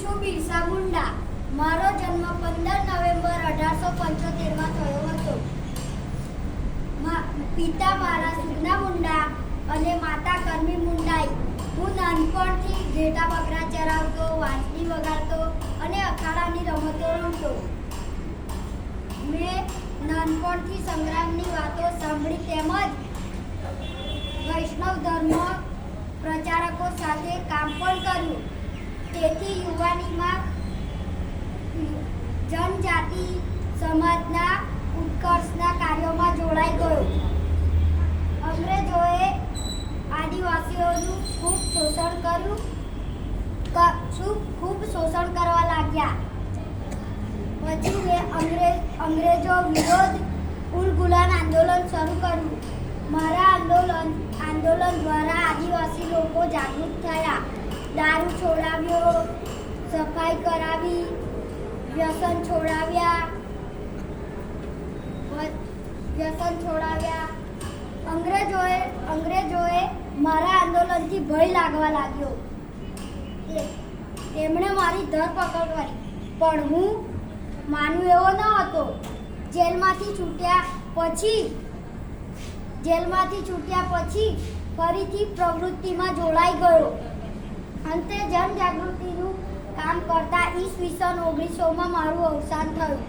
છું બિરસા મુંડા મારો જન્મ પંદર નવેમ્બર અઢારસો પંચોતેરમાં થયો હતો. પિતા મારા સુગના મુંડા અને માતા કરમી મુંડાઈ. હું નાનપણથી ઘેટા બકરા ચરાવતો વાંસળી વગાડતો અને અખાડાની રમતો રમતો. મેં નાનપણથી સંગ્રામની વાતો સાંભળી તેમજ વૈષ્ણવ ધર્મ પ્રચારકો સાથે કામ પણ કર્યું. તેથી યુવાનીમાં જનજાતિ સમાજના ઉત્કર્ષના કાર્યોમાં જોડાઈ ગયો. અંગ્રેજોએ આદિવાસીઓનું ખૂબ શોષણ કર્યું ખૂબ શોષણ કરવા લાગ્યા. પછી મેં અંગ્રેજ અંગ્રેજો વિરોધ ઉલ ગુલાન આંદોલન શરૂ કર્યું. મારા આંદોલન આંદોલન દ્વારા આદિવાસી લોકો જાગૃત થયા. દારૂ છોડાવ્યો, સફાઈ કરાવી, વ્યસન છોડાવ્યા વ્યસન છોડાવ્યા. અંગ્રેજોએ અંગ્રેજોએ મારા આંદોલનથી ભય લાગવા લાગ્યો. તેમણે મારી ધરપકડ કરી. પણ હું માનું એવો ન હતો. જેલમાંથી છૂટ્યા પછી, જેલમાંથી છૂટ્યા પછી ફરીથી પ્રવૃત્તિમાં જોડાઈ ગયો. અંતે જનજાગૃતિનું કામ કરતા ઈસવીસન ઓગણીસોમાં મારું અવસાન થયું.